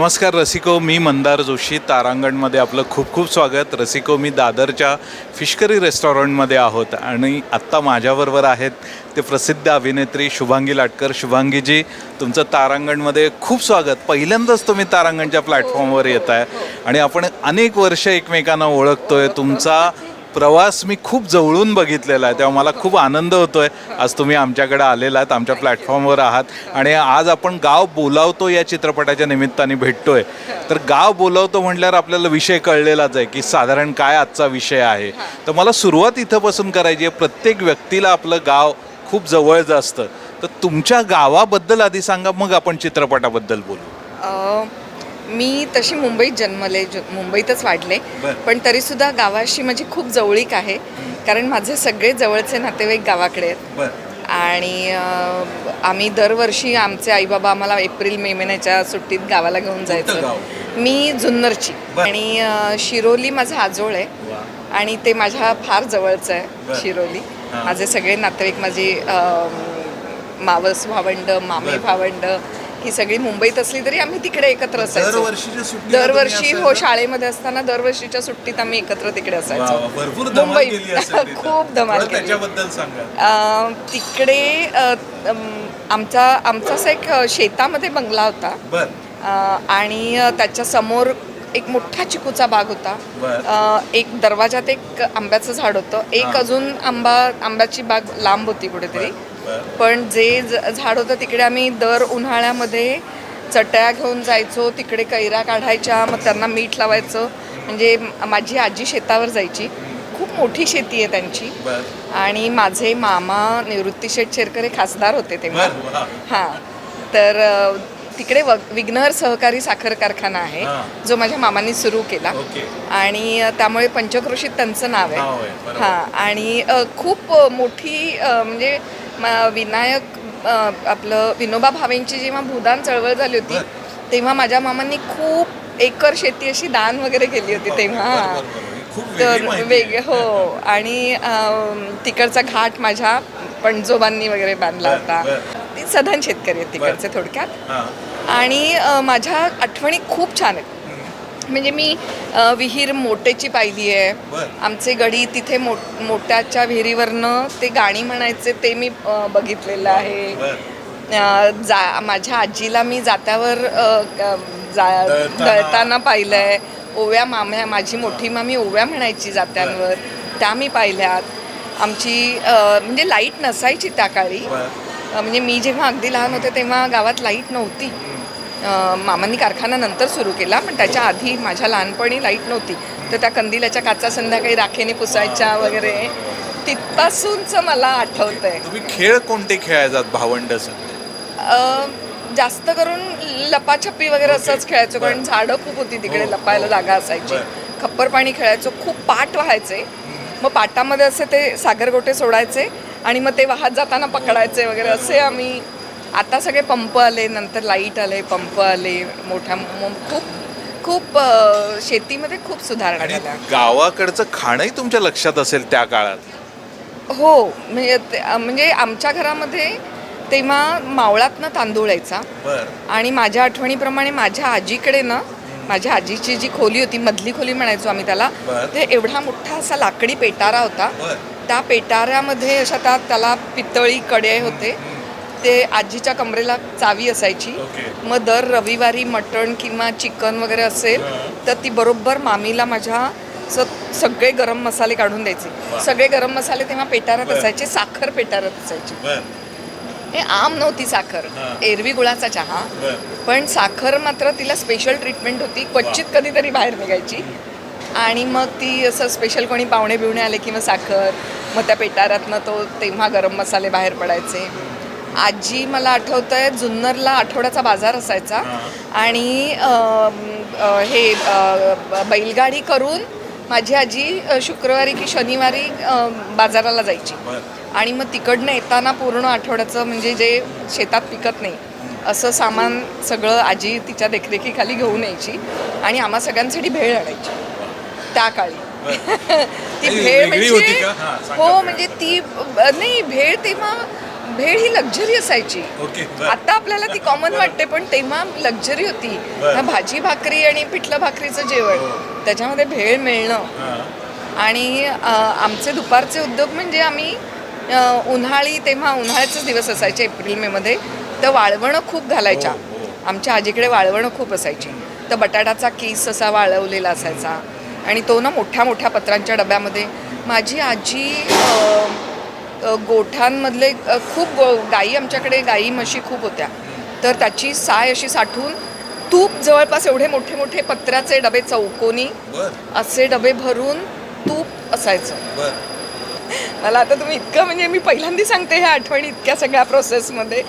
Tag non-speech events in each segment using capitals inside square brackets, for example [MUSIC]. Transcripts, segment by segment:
नमस्कार रसिको. मी मंदार जोशी. तारांगणमध्ये आपलं खूप खूप स्वागत. रसिको मी दादरच्या फिशकरी रेस्टॉरंटमध्ये आहोत आणि आत्ता माझ्याबरोबर आहेत ते प्रसिद्ध अभिनेत्री शुभांगी लाटकर. शुभांगीजी तुमचं तारांगणमध्ये खूप स्वागत. पहिल्यांदाच तुम्ही तारांगणच्या प्लॅटफॉर्मवर येत आहे आणि आपण अनेक वर्ष एकमेकांना ओळखतोय. तुमचा प्रवास मी खूप जवळून बघितलेला आहे. तेव्हा मला खूप आनंद होतोय. आज तुम्ही आमच्याकडे आलेला आहात आमच्या प्लॅटफॉर्मवर आहात. आणि आज आपण गाव बोलावतो या चित्रपटाच्या निमित्ताने भेटतोय. तर गाव बोलावतो म्हटल्यावर आपल्याला विषय कळलेलाच आहे की साधारण काय आजचा विषय आहे. तर मला सुरुवात इथंपासून करायची आहे. प्रत्येक व्यक्तीला आपलं गाव खूप जवळचं असतं. तर तुमच्या गावाबद्दल आधी सांगा मग आपण चित्रपटाबद्दल बोलू. मी तशी मुंबईत जन्मले ज- मुंबईतच वाढले बर. पण तरीसुद्धा गावाशी माझी खूप जवळीक आहे कारण माझे सगळे जवळचे नातेवाईक गावाकडे आहेत बरं आणि अ, आम्ही दरवर्षी आमचे आईबाबा आम्हाला एप्रिल मे महिन्याच्या सुट्टीत गावाला घेऊन जायचं गाव? मी जुन्नरची बर. आणि अ, शिरोली माझा आजोळ आहे वा. आणि ते माझ्या फार जवळचं बर. आहे शिरोली हा. माझे सगळे नातेवाईक माझी अ, मावस भावंड मामे बर. भावंड ही सगळी मुंबईत असली तरी आम्ही तिकडे एकत्र असायचो दरवर्षी हो? शाळेमध्ये असताना दरवर्षीच्या सुट्टीत आम्ही एकत्र तिकडे. असायचो मुंबईत. तिथं. [LAUGHS] खूप धमाल तिकडे आमचा आमचा असा एक शेतामध्ये बंगला होता आणि त्याच्यासमोर एक मोठा चिकूचा बाग होता एक दरवाजात एक आंब्याचं झाड होतं एक. अजून आंबा आंब्याची बाग लांब होती कुठेतरी पण जे झाड होतं तिकडे आम्ही दर उन्हाळ्यामध्ये चटया घेऊन जायचो तिकडे कैरा काढायच्या मग त्यांना मीठ लावायचं. म्हणजे माझी आजी शेतावर जायची. खूप मोठी शेती आहे त्यांची. आणि माझे मामा निवृत्ती शेठ शेरकर हे खासदार होते तेव्हा. हां. तर तिकडे व विघ्नहर सहकारी साखर कारखाना आहे. जो माझ्या मामांनी सुरू केला. आणि त्यामुळे पंचक्रोशीत त्यांचं नाव आहे. हां. आणि खूप मोठी म्हणजे म- विनायक आपलं विनोबा भावेंची जेव्हा भूदान चळवळ झाली होती. तेव्हा माझ्या मामांनी खूप एकर शेती अशी दान वगैरे केली होती तेव्हा बर. खूप वेगळी तर वेग. हो आणि तिकडचा घाट माझ्या पणजोबांनी वगैरे बांधला होता. ते सधन शेतकरी आहेत तिकडचे थोडक्यात हां. आणि माझ्या आठवणी खूप छान आहेत म्हणजे मी अ, विहीर मोटेची पाहिली आहे. बर. आमचे गडी तिथे मो मोट्याच्या विहिरीवरनं ते गाणी म्हणायचे ते मी अ, बघितलेलं आहे. बर. अ, जा माझ्या आजीला मी जात्यावर अ, क- जा- दळताना. दळताना पाहिलंय. ओव्या माम्या माझी मोठी मामी ओव्या म्हणायची जात्यांवर. त्या मी पाहिल्यात. आमची अ, म्हणजे लाइट नसायची त्या काळी. बर. अ, म्हणजे मी जेव्हा अगदी लहान होते तेव्हा गावात लाइट नव्हती. मामांनी कारखाना नंतर सुरू केला पण त्याच्या आधी माझ्या लहानपणी लाइट नव्हती तर त्या कंदिलाच्या काचा संध्याकाळी राखेने पुसायच्या वगैरे तिथपासूनचं मला आठवतं आहे तुम्ही खेळ कोणते खेळायचात भावंड जास्त करून लपाछपी वगैरे. असंच खेळायचो कारण. झाडं खूप होती तिकडे हो, लपायला हो. जागा असायची. खप्पर पाणी खेळायचो खूप पाट व्हायचे मग पाटामध्ये असे ते सागरगोटे सोडायचे आणि मग ते वाहत जाताना पकडायचे वगैरे असे आम्ही आता सगळे पंप आले नंतर लाइट आले पंप आले मोठ्या खूप खूप शेतीमध्ये खूप सुधारणा आणि झाल्या. गावाकडचं खाणंही तुमच्या लक्षात असेल त्या काळात? हो म्हणजे ते- म्हणजे आमच्या घरामध्ये तेव्हा मावळातनं तांदूळ यायचा. बर. आणि माझ्या आठवणीप्रमाणे माझ्या आजीकडे ना माझ्या आजीची जी खोली होती मधली खोली म्हणायचो आम्ही त्याला बर. ते एवढा मोठा असा लाकडी पेटारा होता. बर. त्या पेटाऱ्यामध्ये अशा त्या त्याला पितळी कडे होते. ते आजीच्या कमरेला चावी असायची. मग दर रविवारी मटण किंवा चिकन वगैरे असेल तर ती बरोबर मामीला माझ्या स- सगळे गरम मसाले काढून. द्यायचे. सगळे गरम मसाले तेव्हा बर. असायचे साखर पेटाऱ्यात असायची. हे आम नव्हती साखर. एरवी गुळाचा चहा. पण साखर मात्र तिला स्पेशल ट्रीटमेंट होती क्वचित कधीतरी बाहेर निघायची. आणि मग ती असं स्पेशल कोणी पाहुणे बिवणे आले किंवा साखर मग त्या पेटाऱ्यातनं तो तेव्हा गरम मसाले बाहेर पडायचे. आजी मला आठवतं आहे जुन्नरला आठवड्याचा बाजार असायचा. आणि हे बैलगाडी करून माझी आजी शुक्रवारी की शनिवारी बाजाराला जायची आणि मग तिकडनं येताना पूर्ण आठवड्याचं म्हणजे जे शेतात पिकत नाही असं सामान सगळं आजी तिच्या देखरेखीखाली घेऊन यायची आणि आम्हा सगळ्यांसाठी भेळ आणायची त्या काळी [LAUGHS] ती भेळ म्हणजे? हां. म्हणजे ती नाही भेळ तेव्हा भेळ ही लक्झरी असायची. आता आपल्याला ती कॉमन वाटते पण तेव्हा लक्झरी होती. हा भाजी भाकरी आणि पिठलं भाकरीचं जेवण हो. त्याच्यामध्ये भेळ मिळणं. आणि आमचे दुपारचे उद्योग म्हणजे आम्ही उन्हाळी तेव्हा उन्हाळ्याचेच दिवस असायचे एप्रिल मेमध्ये तर वाळवणं खूप घालायच्या. हो, हो. आमच्या आजीकडे वाळवणं खूप असायची. तर बटाटाचा किस असा वाळवलेला असायचा. आणि तो ना मोठ्या मोठ्या पत्रांच्या डब्यामध्ये. माझी आजी अ, खूप गाई आमच्याकडे गाई म्हशी खूप होत्या. तर त्याची साय अशी साठवून तूप जवळपास एवढे मोठे मोठे पत्र्याचे डबे चौकोनी असे डबे भरून तूप असायचं. [LAUGHS] मला आता तुम्ही इतकं म्हणजे मी पहिल्यांदा सांगते ह्या आठवणी इतक्या सगळ्या प्रोसेसमध्ये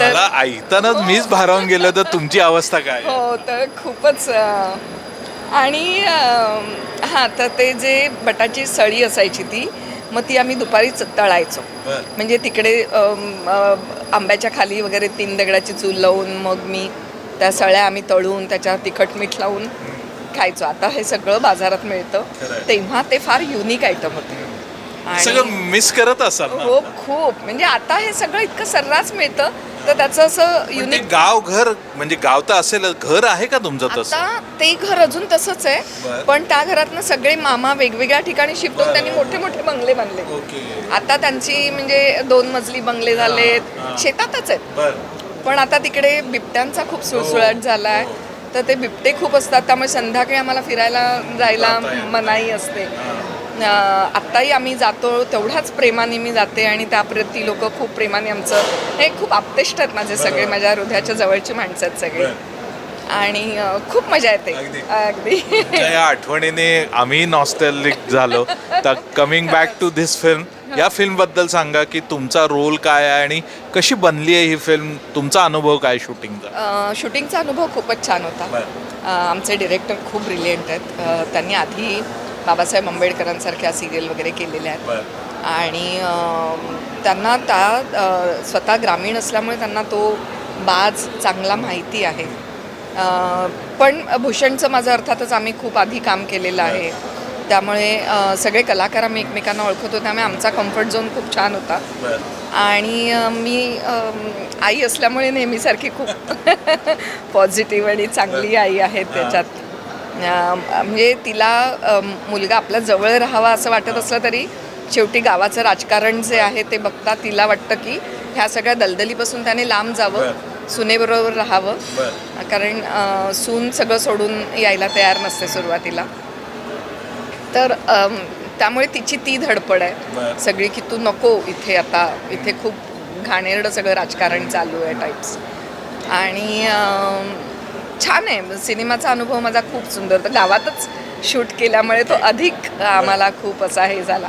तर ऐकतानाच मीच भारावून गेलो तर तुमची अवस्था काय? हो तर खूपच आणि हां तर ते जे बटाची सळी असायची ती मग ती आम्ही दुपारीच तळायचो. म्हणजे तिकडे आंब्याच्या खाली वगैरे तीन दगडाची चूल लावून मग मी त्या सळ्या आम्ही तळून त्याच्यावर तिखट मीठ लावून खायचो. आता हे सगळं बाजारात मिळतं. तेव्हा ते फार युनिक आयटम होते. सगळं आणि मिस करत असाल हो खूप. म्हणजे आता हे सगळं इतकं सर्रास मिळतं. तर त्याचं असं पण ते युनिक गाव घर म्हणजे गाव तर असेल घर आहे का तुमचं तसं? आता ते घर अजून तसंच बरं. आहे पण त्या घरातनं सगळे मामा वेगवेगळ्या ठिकाणी शिफ्ट होऊन त्यांनी मोठे मोठे बंगले बांधले. ओके. आता त्यांची म्हणजे दोन मजली बंगले झालेत हां. शेतातच आहेत. बर. पण आता तिकडे बिबट्यांचा खूप सुळसुळाट झाला आहे. हो. तर ते बिबटे खूप असतात त्यामुळे संध्याकाळी आम्हाला फिरायला जायला जाता येत नाही. मनाई असते आत्ताही आम्ही जातो तेवढ्याच प्रेमाने मी जाते आणि त्याप्रती लोक खूप प्रेमाने आमचं हे खूप आप्तेष्ट आहेत माझे सगळे. माझ्या हृदयाच्या जवळची माणसं आहेत सगळे. आणि खूप मजा येते. अगदी. या आठवणीने आम्ही नॉस्टॅलिक झालो. तर coming back to this film या फिल्मबद्दल सांगा की तुमचा रोल काय आहे आणि कशी बनली आहे ही फिल्म तुमचा अनुभव काय शूटिंगचा शूटिंगचा अनुभव खूपच छान होता. आमचे डिरेक्टर खूप ब्रिलियंट आहेत. त्यांनी आधी बाबासाहेब आंबेडकरांसारख्या सिरियल वगैरे केलेल्या आहेत. आणि त्यांना त्या स्वतः ग्रामीण असल्यामुळे त्यांना तो बाज चांगला माहिती आहे. पण भूषणचं माझं अर्थातच आम्ही खूप आधी काम केलेलं आहे. त्यामुळे सगळे कलाकार आम्ही एकमेकांना ओळखतो त्यामुळे आमचा कम्फर्ट झोन खूप छान होता. आणि मी आई असल्यामुळे नेहमीसारखी खूप [LAUGHS] पॉझिटिव्ह आणि चांगली आई आहे त्याच्यात. म्हणजे तिला मुलगा आपल्या जवळ राहावा असं वाटत असलं तरी शेवटी गावाचं राजकारण जे आहे ते बघता तिला वाटतं की ह्या सगळ्या दलदलीपासून त्याने लांब जावं सुनेबरोबर राहावं. कारण सून सगळं सोडून यायला तयार नसते सुरुवातीला. तर त्यामुळे तिची ती धडपड आहे. सगळी की तू नको इथे आता इथे खूप घाणेरडं सगळं राजकारण चालू आहे टाईप्स आणि छान आहे. सिनेमाचा अनुभव माझा खूप सुंदर. तर गावातच शूट केल्यामुळे तो अधिक आम्हाला खूप असा हे झाला.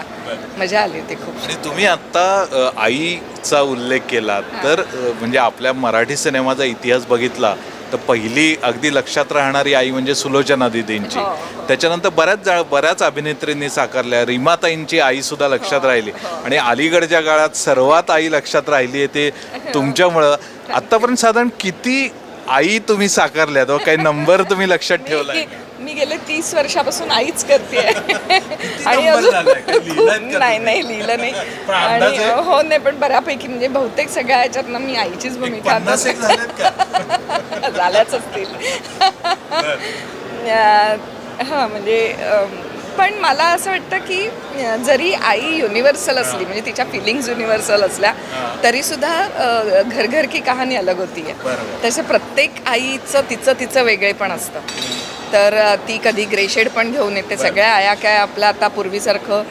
मजा आली होती खूप. आणि तुम्ही आता अ, आईचा उल्लेख केला तर म्हणजे आपल्या मराठी सिनेमाचा इतिहास बघितला तर पहिली अगदी लक्षात राहणारी आई म्हणजे सुलोचना दिदींची. हो. त्याच्यानंतर बऱ्याच जा बऱ्याच अभिनेत्रींनी साकारल्या रीमाताईंची आई सुद्धा लक्षात हो, राहिली. हो. आणि अलीकडच्या काळात सर्वात आई लक्षात राहिली आहे ते [LAUGHS] तुमच्यामुळं. आतापर्यंत साधारण किती आई तुम्ही साकारल्यात व काही नंबर तुम्ही लक्षात ठेवलाय मी- मी गेले तीस वर्षापासून आईच करते [LAUGHS] आणि अजून झालाय? का नाही तुम्ही? नाही लिहिलं नाही पण आणि? हो नाही पण बऱ्यापैकी म्हणजे बहुतेक सगळ्या ह्याच्यातनं मी आईचीच भूमिका आता पन्नास एक झालेत का [LAUGHS] झाल्याच असतील [LAUGHS] हां म्हणजे पण मला असं वाटतं की जरी आई युनिव्हर्सल असली म्हणजे तिच्या फिलिंग्स युनिव्हर्सल असल्या. तरी सुद्धा घर घर की कहाणी अलग होती. आहे. तसे प्रत्येक आईचं तिचं तिचं वेगळेपण असतं. तर ती कधी ग्रेशेड पण घेऊन येते. सगळ्या आया काय आपलं आता पूर्वीसारखं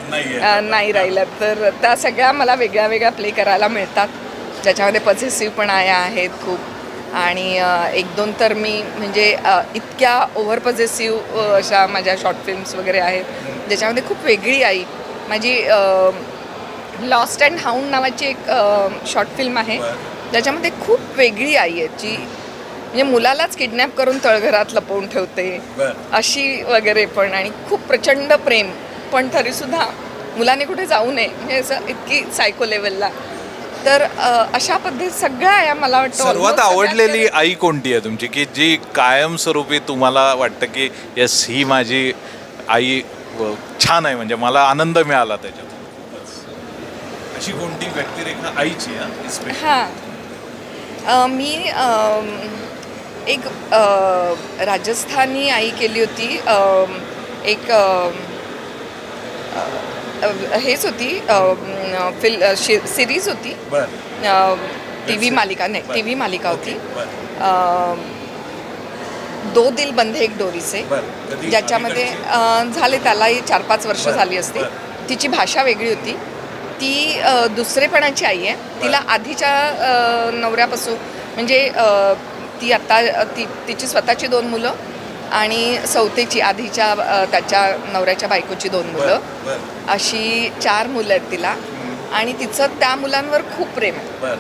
नाही राहिलं तर त्या सगळ्या मला वेगळ्या वेगळ्या प्ले करायला मिळतात. ज्याच्यामध्ये पॉझिटिव्ह पण आया आहेत खूप. आणि एक दोन तर मी म्हणजे इतक्या ओव्हर पॉझिटिव्ह अशा माझ्या शॉर्ट फिल्म्स वगैरे आहेत ज्याच्यामध्ये खूप वेगळी आई माझी लॉस्ट अँड हाऊंड नावाची एक शॉर्ट फिल्म आहे. ज्याच्यामध्ये खूप वेगळी आई आहे जी म्हणजे मुलालाच किडनॅप करून तळघरात लपवून ठेवते. अशी वगैरे पण आणि खूप प्रचंड प्रेम पण तरीसुद्धा मुलाने कुठे जाऊ नये म्हणजे असं इतकी सायको लेवलला तर अशा पद्धतीत सगळ्या या मला वाटतं सर्वात आवडलेली आई कोणती आहे तुमची? की जी कायमस्वरूपी तुम्हाला वाटतं की येस ही माझी आई छान आहे म्हणजे मला आनंद मिळाला त्याच्यात अशी कोणती व्यक्तिरेखा आईची हा? हां. मी एक राजस्थानी आई केली होती. एक हेच होती फिल सिरीज होती. बर. टी व्ही मालिका नाही टी व्ही मालिका होती. बर. दो दिल बंधे एक डोरीचे बर. कधी ज्याच्यामध्ये अ, झाले त्यालाही चार पाच वर्ष बरं, झाली असती बरं. तिची भाषा वेगळी होती. ती अ, दुसरेपणाची आई आहे. तिला आधीच्या अ, नवऱ्यापासून म्हणजे अ, ती आत्ता ती तिची स्वतःची दोन मुलं आणि सौतेची आधीच्या त्याच्या नवऱ्याच्या बायकोची दोन मुलं. अशी चार मुलं आहेत तिला. आणि तिचं त्या मुलांवर खूप प्रेम आहे.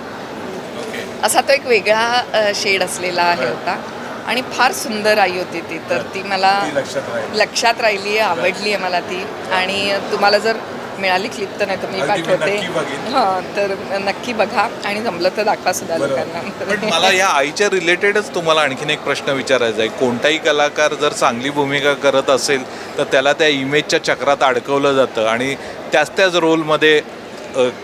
असा तो एक वेगळा शेड असलेला आहे. होता. आणि फार सुंदर आई होती ती. तर ती मला ती लक्षात राहील. लक्षात राहिली आहे आवडली आहे मला ती. आणि तुम्हाला जर मिळाली क्लिप तर नाही तर मी पाठवते. हां तर नक्की बघा आणि जमलं तर दाखवा सुद्धा लोकांना. मला या आईच्या रिलेटेडच तुम्हाला आणखीन एक प्रश्न विचारायचा आहे. कोणताही कलाकार जर चांगली भूमिका करत असेल तर त्याला त्या इमेजच्या चक्रात अडकवलं जातं आणि त्याच त्याच रोलमध्ये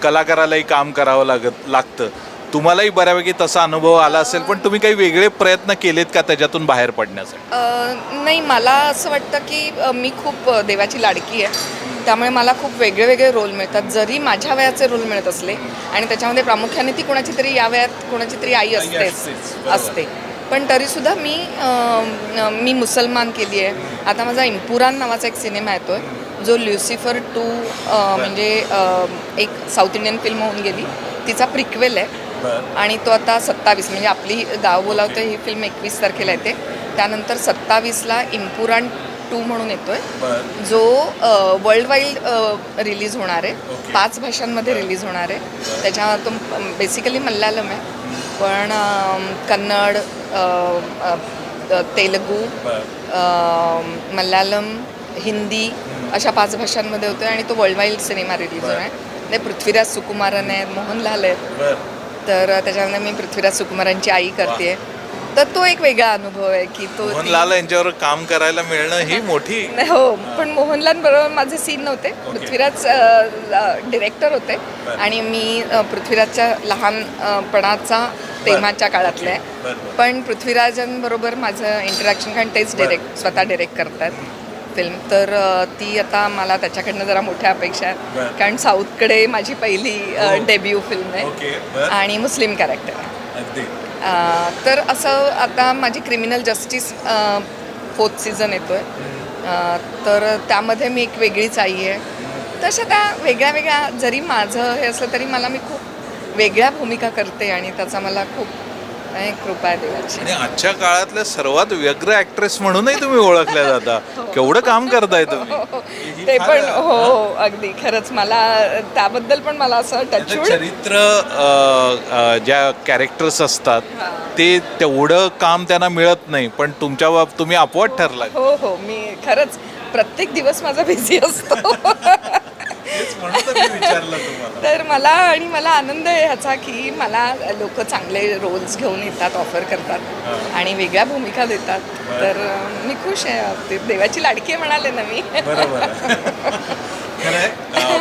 कलाकारालाही काम करावं लागत लागतं. तुम्हालाही बऱ्यापैकी तसा अनुभव आला असेल पण तुम्ही काही वेगळे प्रयत्न केलेत का त्याच्यातून बाहेर पडण्यासाठी? नाही मला असं वाटतं की मी खूप देवाची लाडकी आहे. त्यामुळे मला खूप वेगळे वेगळे रोल मिळतात. जरी माझ्या वयाचे रोल मिळत असले आणि त्याच्यामध्ये प्रामुख्याने ती कोणाची तरी या वयात कोणाची तरी आई असतेच. असते. पण तरीसुद्धा मी मी मुसलमान केली आहे. आता माझा इम्पुरान नावाचा एक सिनेमा येतोय जो ल्युसिफर टू म्हणजे एक साऊथ इंडियन फिल्म होऊन गेली. तिचा प्रिक्वेल आहे. आणि तो आता सत्तावीस म्हणजे आपली गाव बोलावतं ही फिल्म एकवीस तारखेला येते. त्यानंतर सत्तावीसला इम्पुरान टू म्हणून येतोय. जो वर्ल्ड वाईड रिलीज होणार आहे. पाच भाषांमध्ये रिलीज होणार आहे. त्याच्यात तो बेसिकली मल्याळम आहे. पण कन्नड तेलगू मल्याळम हिंदी अशा पाच भाषांमध्ये होतोय आणि तो वर्ल्ड वाईड सिनेमा रिलीज. होणार आहे. ते पृथ्वीराज सुकुमारन आहेत मोहनलाल आहेत तर त्याच्यामध्ये मी पृथ्वीराज सुकुमारांची आई करते तर तो एक वेगळा अनुभव आहे की तो मोहनलाल यांच्यावर काम करायला मिळणं ही मोठी नाही, हो पण मोहनलाल बरोबर माझे सीन नव्हते. पृथ्वीराज डिरेक्टर होते. आणि मी पृथ्वीराजच्या लहानपणाचा तेव्हाच्या काळातले आहे. पण पृथ्वीराजांबरोबर माझं इंटरॅक्शन कारण तेच. डिरेक्ट स्वतः डिरेक्ट करतात फिल्म तर ती आता मला त्याच्याकडनं जरा मोठ्या अपेक्षा आहेत. कारण साऊथकडे माझी पहिली हो. डेब्यू फिल्म आहे. ओके. बरं. आणि मुस्लिम कॅरेक्टर आहे. तर असं आता माझी क्रिमिनल जस्टिस फोर्थ सीझन येतोय. आहे तर त्यामध्ये मी एक वेगळीच आई आहे. तशा त्या वेगळ्या वेगळ्या जरी माझं हे असलं तरी मला मी खूप वेगळ्या भूमिका करते आणि त्याचा मला खूप कृपा देवाची. आणि आजच्या काळातल्या सर्वात व्यग्र ऍक्ट्रेस म्हणूनही तुम्ही ओळखल्या [LAUGHS] जाता. केवढं काम करताय तुम्ही. ही ते फार- पण हो हो. अगदी. खरंच मला त्याबद्दल पण मला असं टचवूड चरित्र अ, अ, ज्या कॅरेक्टर्स असतात हां. ते तेवढं काम त्यांना मिळत नाही. पण तुमच्या बाब तुम्ही अपवाद ठरला हो हो. मी खरंच प्रत्येक दिवस माझा बिझी असतो. [LAUGHS] तर मला आणि मला आनंद आहे ह्याचा की मला लोक चांगले रोल्स घेऊन येतात ऑफर करतात. आणि वेगळ्या भूमिका देतात. तर मी खुश आहे. ते देवाची लाडकी म्हणाले ना मी.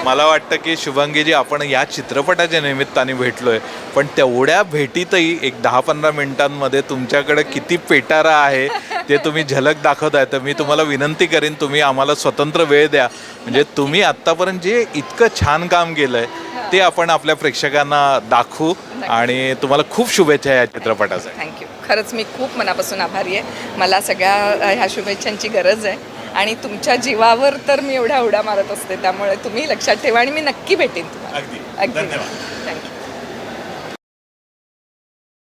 मला वाटतं की शुभांगीजी आपण या चित्रपटाच्या निमित्ताने भेटलोय. पण तेवढ्या भेटीतही एक दहा पंधरा मिनिटांमध्ये तुमच्याकडे किती पेटारा आहे ते तुम्ही झलक दाखवताय तर मी तुम्हाला विनंती करेन तुम्ही आम्हाला स्वतंत्र वेळ द्या. म्हणजे तुम्ही आत्तापर्यंत जे इतकं छान काम केलंय ते आपण आपल्या प्रेक्षकांना दाखवू आणि तुम्हाला खूप शुभेच्छा या चित्रपटासाठी थँक्यू खरंच मी खूप मनापासून आभारी आहे. मला सगळ्या ह्या शुभेच्छांची गरज आहे. आणि तुमच्या जीवावर तर मी एवढ्या उड्या मारत असते त्यामुळे तुम्ही लक्षात ठेवा आणि मी नक्की भेटेन तुम्हाला. अगदी. अगदी.